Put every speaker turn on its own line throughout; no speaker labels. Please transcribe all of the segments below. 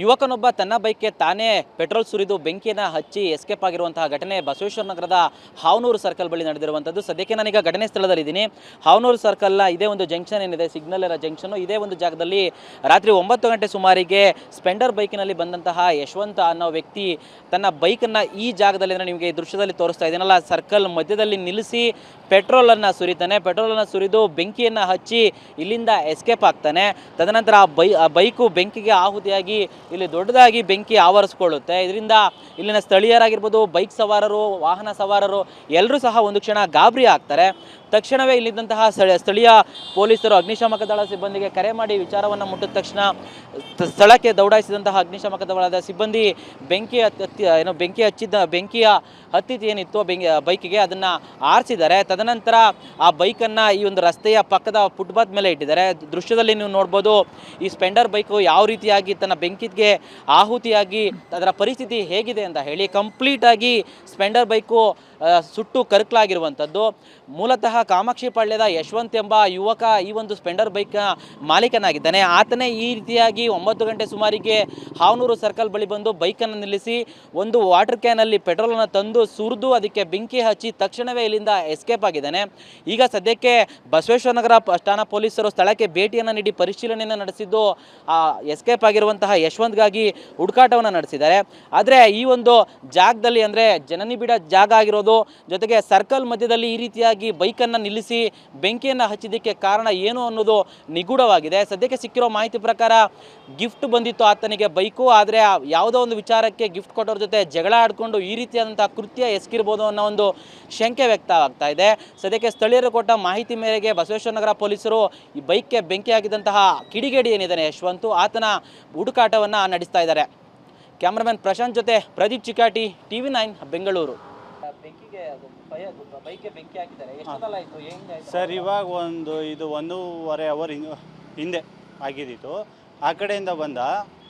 ಯುವಕನೊಬ್ಬ ತನ್ನ ಬೈಕ್ಗೆ ತಾನೇ ಪೆಟ್ರೋಲ್ ಸುರಿದು ಬೆಂಕಿಯನ್ನು ಹಚ್ಚಿ ಎಸ್ಕೇಪ್ ಆಗಿರುವಂತಹ ಘಟನೆ ಬಸವೇಶ್ವರ ನಗರದ ಹಾವನೂರು ಸರ್ಕಲ್ ಬಳಿ ನಡೆದಿರುವಂಥದ್ದು. ಸದ್ಯಕ್ಕೆ ನಾನೀಗ ಘಟನೆ ಸ್ಥಳದಲ್ಲಿದ್ದೀನಿ ಹಾವನೂರು ಸರ್ಕಲ್ನ ಇದೇ ಒಂದು ಜಂಕ್ಷನ್ ಏನಿದೆ ಸಿಗ್ನಲ್ ಇರೋ ಜಂಕ್ಷನ್ ಇದೇ ಒಂದು ಜಾಗದಲ್ಲಿ ರಾತ್ರಿ ಒಂಬತ್ತು ಗಂಟೆ ಸುಮಾರಿಗೆ ಸ್ಪೆಂಡರ್ ಬೈಕಿನಲ್ಲಿ ಬಂದಂತಹ ಯಶವಂತ ಅನ್ನೋ ವ್ಯಕ್ತಿ ತನ್ನ ಬೈಕನ್ನು ಈ ಜಾಗದಲ್ಲಿ ಅಂದ್ರೆ ನಿಮಗೆ ದೃಶ್ಯದಲ್ಲಿ ತೋರಿಸ್ತಾ ಇದ್ದೀನಲ್ಲ. ಸರ್ಕಲ್ ಮಧ್ಯದಲ್ಲಿ ನಿಲ್ಲಿಸಿ ಪೆಟ್ರೋಲನ್ನು ಸುರಿತಾನೆ. ಪೆಟ್ರೋಲನ್ನು ಸುರಿದು ಬೆಂಕಿಯನ್ನು ಹಚ್ಚಿ ಇಲ್ಲಿಂದ ಎಸ್ಕೇಪ್ ಆಗ್ತಾನೆ. ತದನಂತರ ಆ ಬೈ, ಆ ಬೈಕು ಬೆಂಕಿಗೆ ಆಹುತಿಯಾಗಿ ಇಲ್ಲಿ ದೊಡ್ಡದಾಗಿ ಬೆಂಕಿ ಆವರಿಸ್ಕೊಳ್ಳುತ್ತೆ. ಇದರಿಂದ ಇಲ್ಲಿನ ಸ್ಥಳೀಯರಾಗಿರ್ಬೋದು ಬೈಕ್ ಸವಾರರು, ವಾಹನ ಸವಾರರು ಎಲ್ಲರೂ ಸಹ ಒಂದು ಕ್ಷಣ ಗಾಬರಿ ಆಗ್ತಾರೆ. ತಕ್ಷಣವೇ ಇಲ್ಲಿದ್ದಂತಹ ಸ್ಥಳ, ಸ್ಥಳೀಯ ಪೊಲೀಸರು ಅಗ್ನಿಶಾಮಕ ದಳ ಸಿಬ್ಬಂದಿಗೆ ಕರೆ ಮಾಡಿ ವಿಚಾರವನ್ನು ಮುಟ್ಟಿದ ತಕ್ಷಣ ಸ್ಥಳಕ್ಕೆ ದೌಡಾಯಿಸಿದಂತಹ ಅಗ್ನಿಶಾಮಕ ದಳದ ಸಿಬ್ಬಂದಿ ಬೆಂಕಿ ಹತ್ತಿ ಏನೋ ಬೆಂಕಿ ಹಚ್ಚಿದ್ದ, ಬೆಂಕಿಯ ಹತ್ತಿತ್ತು ಏನಿತ್ತು ಬೆಂಕಿ, ಬೈಕಿಗೆ ಅದನ್ನು ಆರಿಸಿದ್ದಾರೆ. ತದನಂತರ ಆ ಬೈಕನ್ನು ಈ ಒಂದು ರಸ್ತೆಯ ಪಕ್ಕದ ಫುಟ್ಪಾತ್ ಮೇಲೆ ಇಟ್ಟಿದ್ದಾರೆ. ದೃಶ್ಯದಲ್ಲಿ ನೀವು ನೋಡ್ಬೋದು ಈ ಸ್ಪೆಂಡರ್ ಬೈಕು ಯಾವ ರೀತಿಯಾಗಿ ತನ್ನ ಬೆಂಕಿಗೆ ಆಹುತಿಯಾಗಿ ಅದರ ಪರಿಸ್ಥಿತಿ ಹೇಗಿದೆ ಅಂತ ಹೇಳಿ ಕಂಪ್ಲೀಟಾಗಿ ಸ್ಪೆಂಡರ್ ಬೈಕು ಸುಟ್ಟು ಕರ್ಕಲಾಗಿರುವಂಥದ್ದು. ಮೂಲತಃ ಕಾಮಾಕ್ಷಿ ಪಾಳ್ಯದ ಯಶವಂತ್ ಎಂಬ ಯುವಕ ಈ ಒಂದು ಸ್ಪೆಂಡರ್ ಬೈಕ್ನ ಮಾಲೀಕನಾಗಿದ್ದಾನೆ. ಆತನೇ ಈ ರೀತಿಯಾಗಿ ಒಂಬತ್ತು ಗಂಟೆ ಸುಮಾರಿಗೆ ಹಾವನೂರು ಸರ್ಕಲ್ ಬಳಿ ಬಂದು ಬೈಕನ್ನು ನಿಲ್ಲಿಸಿ ಒಂದು ವಾಟರ್ ಕ್ಯಾನಲ್ಲಿ ಪೆಟ್ರೋಲನ್ನು ತಂದು ಸುರಿದು ಅದಕ್ಕೆ ಬೆಂಕಿ ಹಚ್ಚಿ ತಕ್ಷಣವೇ ಇಲ್ಲಿಂದ ಎಸ್ಕೇಪ್ ಆಗಿದ್ದಾನೆ. ಈಗ ಸದ್ಯಕ್ಕೆ ಬಸವೇಶ್ವರ ನಗರ ಠಾಣಾ ಪೊಲೀಸರು ಸ್ಥಳಕ್ಕೆ ಭೇಟಿಯನ್ನು ನೀಡಿ ಪರಿಶೀಲನೆಯನ್ನು ನಡೆಸಿದ್ದು ಎಸ್ಕೇಪ್ ಆಗಿರುವಂತಹ ಯಶವಂತ್ಗಾಗಿ ಹುಡುಕಾಟವನ್ನು ನಡೆಸಿದ್ದಾರೆ. ಆದರೆ ಈ ಒಂದು ಜಾಗದಲ್ಲಿ ಅಂದರೆ ಜನನಿಬಿಡ ಜಾಗ ಆಗಿರೋದು, ಜೊತೆಗೆ ಸರ್ಕಲ್ ಮಧ್ಯದಲ್ಲಿ ಈ ರೀತಿಯಾಗಿ ಬೈಕನ್ನು ನಿಲ್ಲಿಸಿ ಬೆಂಕಿಯನ್ನು ಹಚ್ಚಿದ್ದಕ್ಕೆ ಕಾರಣ ಏನು ಅನ್ನೋದು ನಿಗೂಢವಾಗಿದೆ. ಸದ್ಯಕ್ಕೆ ಸಿಕ್ಕಿರೋ ಮಾಹಿತಿ ಪ್ರಕಾರ ಗಿಫ್ಟ್ ಬಂದಿತ್ತು ಆತನಿಗೆ ಬೈಕು. ಆದರೆ ಯಾವುದೋ ಒಂದು ವಿಚಾರಕ್ಕೆ ಗಿಫ್ಟ್ ಕೊಟ್ಟವ್ರ ಜೊತೆ ಜಗಳ ಆಡಿಕೊಂಡು ಈ ರೀತಿಯಾದಂಥ ಕೃತ್ಯ ಎಸ್ಕಿರ್ಬೋದು ಅನ್ನೋ ಒಂದು ಶಂಕೆ ವ್ಯಕ್ತವಾಗ್ತಾ ಇದೆ. ಸದ್ಯಕ್ಕೆ ಸ್ಥಳೀಯರು ಕೊಟ್ಟ ಮಾಹಿತಿ ಮೇರೆಗೆ ಬಸವೇಶ್ವರ ನಗರ ಪೊಲೀಸರು ಈ ಬೈಕ್ಗೆ ಬೆಂಕಿ ಆಗಿದ್ದಂತಹ ಕಿಡಿಗೇಡಿ ಏನಿದ್ದಾನೆ ಯಶವಂತು, ಆತನ ಹುಡುಕಾಟವನ್ನು ನಡೆಸ್ತಾ ಇದ್ದಾರೆ. ಕ್ಯಾಮ್ರಾಮನ್ ಪ್ರಶಾಂತ್ ಜೊತೆ Pradeep Chikati T V nine Bengaluru.
Sir ಇವಾಗ ಒಂದು ಇದು ಒಂದೂವರೆ ಅವರ್ ಹಿಂದೆ ಆಗಿದ್ದಿತ್ತು ಆ ಕಡೆಯಿಂದ ಬಂದ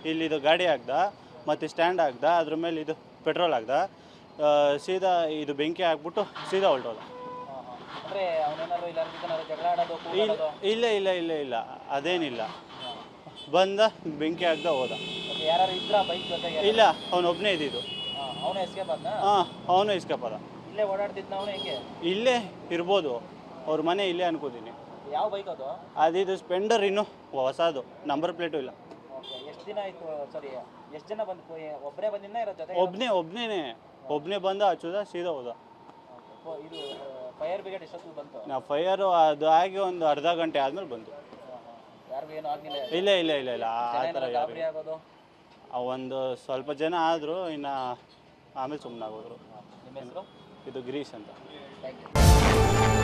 ಇಲ್ಲಿದು ಗಾಡಿ ಹಾಕ್ದ ಮತ್ತು ಸ್ಟ್ಯಾಂಡ್ ಹಾಕ್ದ ಅದ್ರ ಮೇಲೆ ಇದು ಪೆಟ್ರೋಲ್ ಹಾಕ್ದ ಆ, ಸೀದಾ ಇದು ಬೆಂಕಿ ಹಾಕ್ಬಿಟ್ಟು ಸೀದಾ ಹೊಲ್ಟೋದ
ಅಂದರೆ ಅವನೇನಾದ್ರು ಇಲ್ಲ ಏನಾದ್ರು ಜಗಳ ಆಡೋದು
ಇಲ್ಲ ಇಲ್ಲ ಇಲ್ಲ ಇಲ್ಲ ಇಲ್ಲ. ಅದೇನಿಲ್ಲ. ಬಂದ ಬೆಂಕಿ ಹಾಕ್ದ ಹೋದ.
ಯಾರು ಇದ್ರ ಬೈಕ್ ಜೊತೆಗೆ?
ಇಲ್ಲ ಅವನೊಬ್ಬನೇ ಇದ್ದಿದ್ದು.
ಅವನು ಎಸ್ಕೇಪ್ ಆದ್ನ?
ಹಾಂ ಅವನು ಇಸ್ಕಪ್ಪದ
ಇಲ್ಲೇ ಓಡಾಡ್ತಿದ್ನ ಅವನು ಹೆಂಗೆ?
ಇಲ್ಲೇ ಇರ್ಬೋದು. ಅವ್ರ ಮನೆ ಇಲ್ಲೇ ಅನ್ಕೋತೀನಿ.
ಯಾವ ಬೈಕ್ ಅದು?
ಅದಿದು ಸ್ಪೆಂಡರ್ ಇನ್ನು ಹೊಸದು. ನಂಬರ್ ಪ್ಲೇಟು ಇಲ್ಲ.
ಎಷ್ಟು ದಿನ ಆಯ್ತು ಸಾರಿ ಎಷ್ಟು ಜನ ಬಂದು ಒಬ್ಬನೇ ಬಂದಿನ ಇರೋ ಜೊತೆ
ಒಬ್ಬನೇ ಒಬ್ಬನೇ ಒಬ್ಬನೇ ಬಂದ ಹಚ್ಚೋದ ಸೀದಾ ಹೋದ.
ಇದು ಫೈರ್ ಬ್ರಿಗೇಡ್ ಎಷ್ಟೊತ್ತು ಬಂತು?
ನಾ ಫೈರು ಅದು ಆಗಿ ಒಂದು ಅರ್ಧ ಗಂಟೆ ಆದ್ಮೇಲೆ ಬಂತು. ಇಲ್ಲ ಇಲ್ಲ ಇಲ್ಲ ಇಲ್ಲ. ಆ- ಥರ ಯಾರು ಒಂದು ಸ್ವಲ್ಪ ಜನ ಆದರೂ ಇನ್ನು ಆಮೇಲೆ ಸುಮ್ಮನೆ ಆಗೋದ್ರು
ನಿಮ್ಮ ಹೆಸರು?
ಇದು ಗ್ರೀಸ್ ಅಂತ.
Thank you